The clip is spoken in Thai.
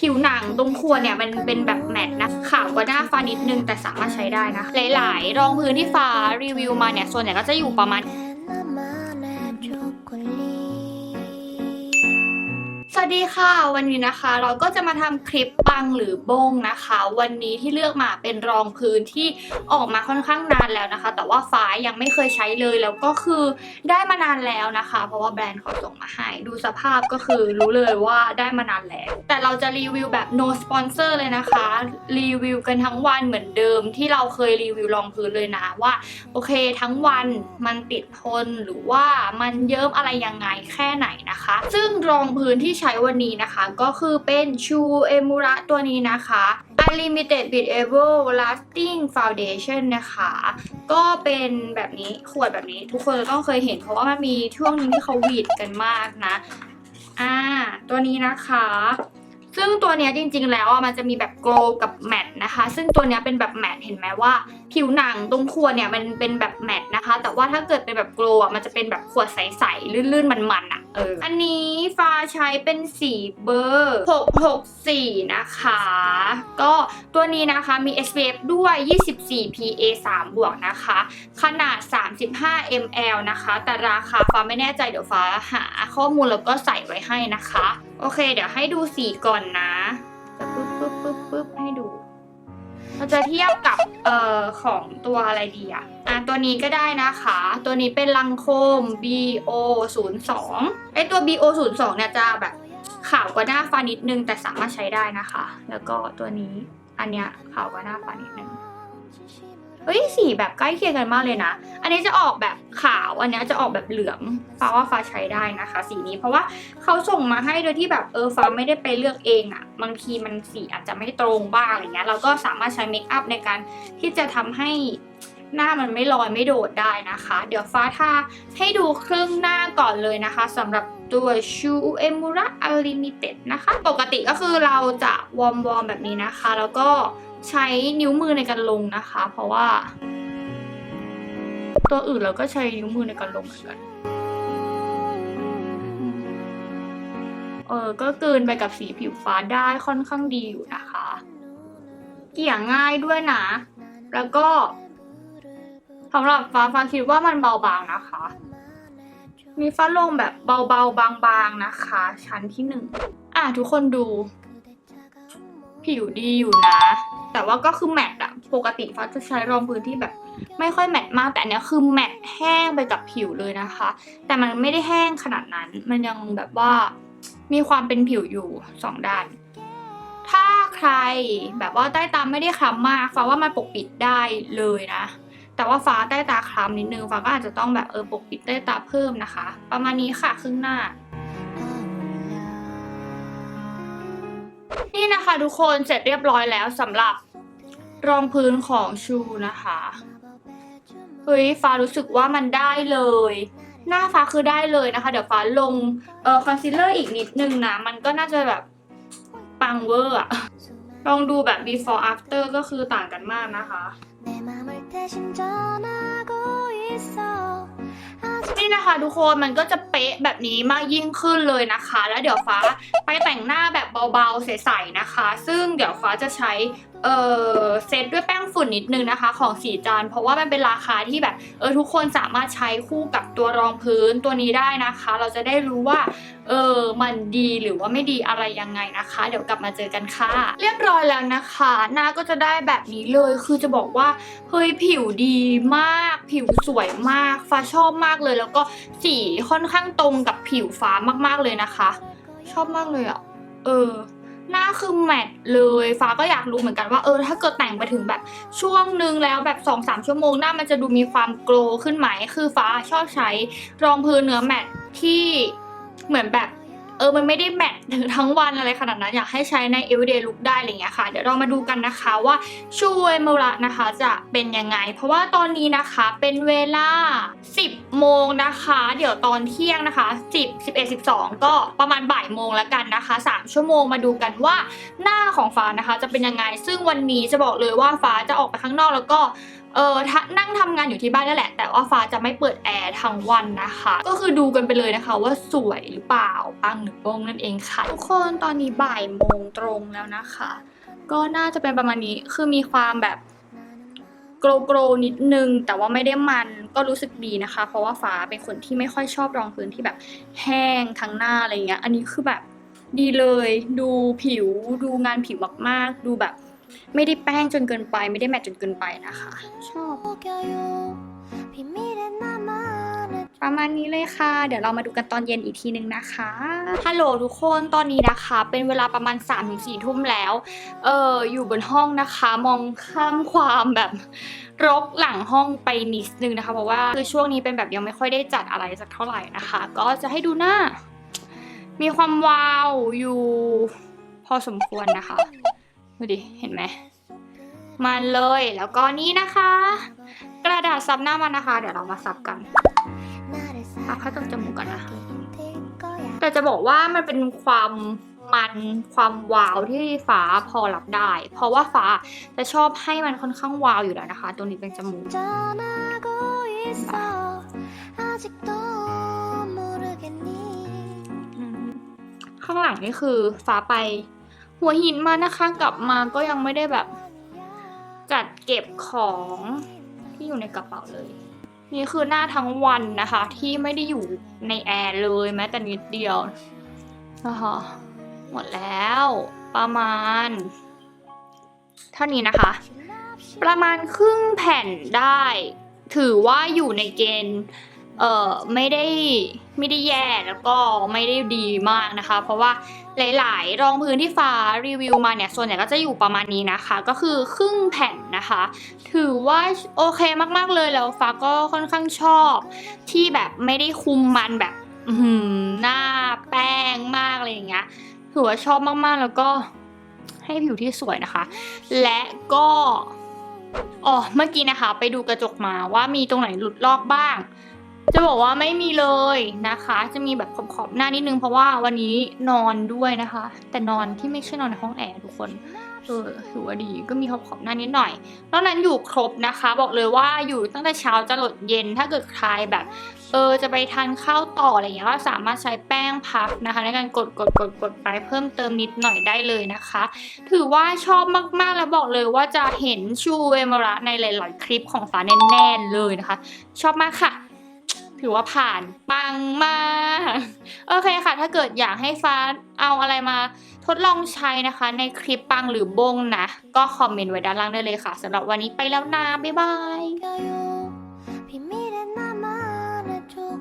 ผิวหนังตรงครัวเนี่ยมันเป็นแบบแมตต์นะขาวกว่าหน้าฟ้านิดนึงแต่สามารถใช้ได้นะ หลาย ๆ รองพื้นที่ฟ้ารีวิวมาเนี่ยส่วนใหญ่ก็จะอยู่ประมาณ วัสดีค่ะ วันนี้นะคะ เราก็จะมาทำคลิปปังหรือบ้งนะคะ วันนี้ที่เลือกมาเป็นรองพื้นที่ออกมาค่อนข้างนานแล้วนะคะ แต่ว่าฟ้ายังไม่เคยใช้เลยแล้วก็คือได้มานานแล้วนะคะ เพราะว่าแบรนด์เขาส่งมาให้ดูสภาพก็คือรู้เลยว่าได้มานานแล้ว แต่เราจะรีวิวแบบ no sponsor เลยนะคะ รีวิวกันทั้งวันเหมือนเดิมที่เราเคยรีวิวรองพื้นเลยนะว่าโอเค ทั้งวันมันติดทนหรือว่ามันเยิ้มอะไรยังไงแค่ไหนนะคะ ซึ่งรองพื้นที่ใช้วันนี้นะคะ ก็คือเป็นชูเอมูระตัวนี้นะคะ Unlimited Breathable Lasting Foundation นะคะ ก็เป็นแบบนี้ขวดแบบนี้ทุกคนจะต้องเคยเห็นเพราะว่ามันมีช่วงนึงที่เขาหวีดกันมากนะ อ่า ตัวนี้นะคะซึ่งตัวเนี้ยจริงๆ แล้วอะมันจะมีแบบโกลกับแมตนะคะ ซึ่งตัวเนี้ยเป็นแบบแมตเห็นไหมว่า ผิวหนังตรงขวดเนี่ยมันเป็นแบบแมตนะคะ แต่ว่าถ้าเกิดเป็นแบบโกลอะมันจะเป็นแบบขวดใสๆลื่นๆมันๆอะ เอออันนี้ฟ้าใช้เป็นสีเบอร์ 664 นะคะ ก็ตัวนี้นะคะมี SPF ด้วย 24 PA 3 บวกนะคะ ขนาด 35 ml นะคะ แต่ราคาฟ้าไม่แน่ใจเดี๋ยวฟ้าหาข้อมูลแล้วก็ใส่ไว้ให้นะคะ โอเค เดี๋ยวให้ดูสีก่อนนะจะปึ๊บปึ๊บปึ๊บปึ๊บให้ดู เราจะเทียบกับเอ่อของตัวอะไรดีอะอะตัวนี้ก็ได้นะคะ ตัวนี้เป็นลังโคม BO 0 2ไอตัว BO 0 2เนี่ยจะแบบขาวกว่าหน้าฟ้านิดนึงแต่สามารถใช้ได้นะคะ แล้วก็ตัวนี้อันเนี้ยขาวกว่าหน้าฟ้านิดนึง ฮ้ยสีแบบใกล้เคียงกันมากเลยนะ อันนี้จะออกแบบขาวอันนี้จะออกแบบเหลืองฟ้าว่าฟ้าใช้ได้นะคะ สีนี้เพราะว่าเขาส่งมาให้โดยที่แบบเออฟ้าไม่ได้ไปเลือกเองอะ่ะบางทีมันสีอาจจะไม่ตรงบ้างอะไรเงี้ยเราก็สามารถใช้เมคอัพในการที่จะทำให้หน้ามันไม่ลอยไม่โดดได้นะคะ เดี๋ยวฟ้าทาให้ดูครึ่งหน้าก่อนเลยนะคะสำหรับตัวชูเอมูระอลิมิเต็ดนะคะ ปกติก็คือเราจะวอร์มวอร์มแบบนี้นะคะ แล้วก็ ใช้นิ้วมือในการลงนะคะ เพราะว่า ตัวอื่นเราก็ใช้นิ้วมือในการลงเหมือนกันเออก็เกินไปกับสีผิวฟ้าได้ค่อนข้างดีอยู่นะคะ เกี่ยง่ายด้วยนะ แล้วก็สำหรับฟ้าฟ้าคิดว่ามันเบาบางนะคะ มีฟ้าลงแบบเบาๆบางๆนะคะ ชั้นที่หนึ่งอะทุกคนดู ผิวดีอยู่นะ แต่ว่าก็คือแมตต์อะปกติฟ้าจะใช้รองพื้นที่แบบ ไม่ค่อยแมตต์มากแต่อันเนี้ยคือแมตต์แห้งไปกับผิวเลยนะคะ แต่มันไม่ได้แห้งขนาดนั้น มันยังแบบว่ามีความเป็นผิวอยู่สองด้าน ถ้าใครแบบว่าใต้ตาไม่ได้คล้ำมากฟ้าว่ามันปกปิดได้เลยนะ แต่ว่าฟ้าใต้ตาคล้ำนิดนึงฟ้าก็อาจจะต้องแบบเออปกปิดใต้ตาเพิ่มนะคะ ประมาณนี้ค่ะครึ่งหน้า นี่นะคะทุกคนเสร็จเรียบร้อยแล้วสำหรับรองพื้นของชูนะคะเฮ้ยฟ้ารู้สึกว่ามันได้เลย หน้าฟ้าคือได้เลยนะคะ เดี๋ยวฟ้าลงเอ่อคอนซีลเลอร์อีกนิดนึงนะมันก็น่าจะแบบปังเวอร์อะลองดูแบบ before after ก็คือต่างกันมากนะคะนี่นะคะทุกคนมันก็จะเป๊ะแบบนี้มากยิ่งขึ้นเลยนะคะ แล้วเดี๋ยวฟ้า ไปแต่งหน้าแบบเบาๆ ใสๆนะคะ ซึ่งเดี๋ยวฟ้าจะใช้เออเซตด้วยแป้งฝุ่นนิดนึงนะคะ ของสีจานเพราะว่ามันเป็นราคาที่แบบเออทุกคนสามารถใช้คู่กับตัวรองพื้นตัวนี้ได้นะคะ เราจะได้รู้ว่าเออมันดีหรือว่าไม่ดีอะไรยังไงนะคะ เดี๋ยวกลับมาเจอกันค่ะ เรียบร้อยแล้วนะคะ หน้าก็จะได้แบบนี้เลยคือจะบอกว่าเฮ้ยผิวดีมาก ผิวสวยมากฟ้าชอบมากเลย แล้วก็สีค่อนข้างตรงกับผิวฟ้ามากๆเลยนะคะ ชอบมากเลยอะ เออ หน้าคือแมทเลย ฟ้าก็อยากรู้เหมือนกันว่าเออ ถ้าเกิดแต่งไปถึงแบบช่วงนึงแล้วแบบ2อสชั่วโมงหน้ามันจะดูมีความโกลว์ขึ้นไหม คือฟ้าชอบใช้รองพื้นเนื้อแมทที่เหมือนแบบ เออมันไม่ได้แมทถึงทั้งวันอะไรขนาดนั้น อยากให้ใช้ใน everyday look ได้อะไรเงี้ยค่ะ เดี๋ยวเรามาดูกันนะคะว่าช่วยมูระนะคะจะเป็นยังไง เพราะว่าตอนนี้นะคะเป็นเวลา 10 โมงนะคะ เดี๋ยวตอนเที่ยงนะคะ 10 11 12 ก็ประมาณบ่ายโมงแล้วกันนะคะ 3 ชั่วโมงมาดูกันว่าหน้าของฟ้านะคะจะเป็นยังไง ซึ่งวันนี้จะบอกเลยว่าฟ้าจะออกไปข้างนอกแล้วก็ เออถ้านั่งทำงานอยู่ที่บ้านนั่นแหละ แต่ว่าฟ้าจะไม่เปิดแอร์ทั้งวันนะคะ ก็คือดูกันไปเลยนะคะว่าสวยหรือเปล่าปังหรือโป้งนั่นเองค่ะ ทุกคนตอนนี้บ่ายโมงตรงแล้วนะคะ ก็น่าจะเป็นประมาณนี้คือมีความแบบโกรโกรนิดนึง แต่ว่าไม่ได้มันก็รู้สึกดีนะคะ เพราะว่าฟ้าเป็นคนที่ไม่ค่อยชอบรองพื้นที่แบบแห้งทั้งหน้าอะไรเงี้ย อันนี้คือแบบดีเลย ดูผิวดูงานผิวมากๆ ดูแบบ ไม่ได้แป้งจนเกินไป ไม่ได้แมทจนเกินไปนะคะ ชอบ ประมาณนี้เลยค่ะ เดี๋ยวเรามาดูกันตอนเย็นอีกทีนึงนะคะ ฮัลโหลทุกคนตอนนี้นะคะ เป็นเวลาประมาณ3ามถึงสี่ทุ่มแล้ว เอออยู่บนห้องนะคะ มองข้ามความแบบรกหลังห้องไปนิดนึงนะคะ เพราะว่าคือช่วงนี้เป็นแบบยังไม่ค่อยได้จัดอะไรสักเท่าไหร่นะคะ ก็จะให้ดูหน้า มีความวาวอยู่พอสมควรนะคะ ดูดิ เห็นไหม มันเลย แล้วก็นี้นะคะ กระดาษซับหน้ามันนะคะ เดี๋ยวเรามาซับกันเอาเข้าตรงจมูกก่อนนะแต่จะบอกว่ามันเป็นความมันความวาวที่ฟ้าพอรับได้ เพราะว่าฟ้าจะชอบให้มันค่อนข้างวาวอยู่แล้วนะคะ ตัวนี้เป็นจมูกข้างหลังนี่คือฟ้าไป หัวหินมานะคะกลับมาก็ยังไม่ได้แบบ จัดเก็บของที่อยู่ในกระเป๋าเลย นี่คือหน้าทั้งวันนะคะ ที่ไม่ได้อยู่ในแอร์เลยแม้แต่นิดเดียวนะคะหมดแล้ว ประมาณ เท่านี้นะคะ ประมาณครึ่งแผ่นได้ ถือว่าอยู่ในเกณฑ์เอ่อไม่ได้ไม่ได้แย่แล้วก็ไม่ได้ดีมากนะคะ เพราะว่าหลาย ๆ รองพื้นที่ฟ้ารีวิวมาเนี่ยส่วนใหญ่ก็จะอยู่ประมาณนี้นะคะ ก็คือครึ่งแผ่นนะคะ ถือว่าโอเคมาก ๆ เลยแล้วฟ้าก็ค่อนข้างชอบ ที่แบบไม่ได้คุมมันแบบหือหน้าแป้งมากอะไรอย่างเงี้ยถือว่าชอบมาก ๆ แล้วก็ให้ผิวที่สวยนะคะ และก็อ๋อเมื่อกี้นะคะ ไปดูกระจกมาว่ามีตรงไหนหลุดลอกบ้าง จะบอกว่าไม่มีเลยนะคะ จะมีแบบขอบๆหน้านิดนึงเพราะว่าวันนี้นอนด้วยนะคะ แต่นอนที่ไม่ใช่นอนในห้องแอร์ทุกคนเออถือว่าดีก็มีขอบขอบๆหน้านิดหน่อยนอกนั้นอยู่ครบนะคะ บอกเลยว่าอยู่ตั้งแต่เช้าจะหลดเย็นถ้าเกิดใครแบบ เออจะไปทานข้าวต่ออะไรอย่างเงี้ยก็สามารถใช้แป้งพับนะคะ ในการกดกดกดกดไปเพิ่มเติมนิดหน่อยได้เลยนะคะ ถือว่าชอบมากๆแล้วบอกเลยว่าจะเห็นชูเอมระในหลาย ๆ คลิปของฟ้าแน่ๆเลยนะคะ ชอบมากค่ะ ถือว่าผ่านปังมากโอเคค่ะ ถ้าเกิดอยากให้ฟ้าเอาอะไรมาทดลองใช้นะคะ ในคลิปปังหรือบงนะ ก็คอมเมนต์ไว้ด้านล่างได้เลยค่ะสำหรับวันนี้ไปแล้วนะ บ๊ายบาย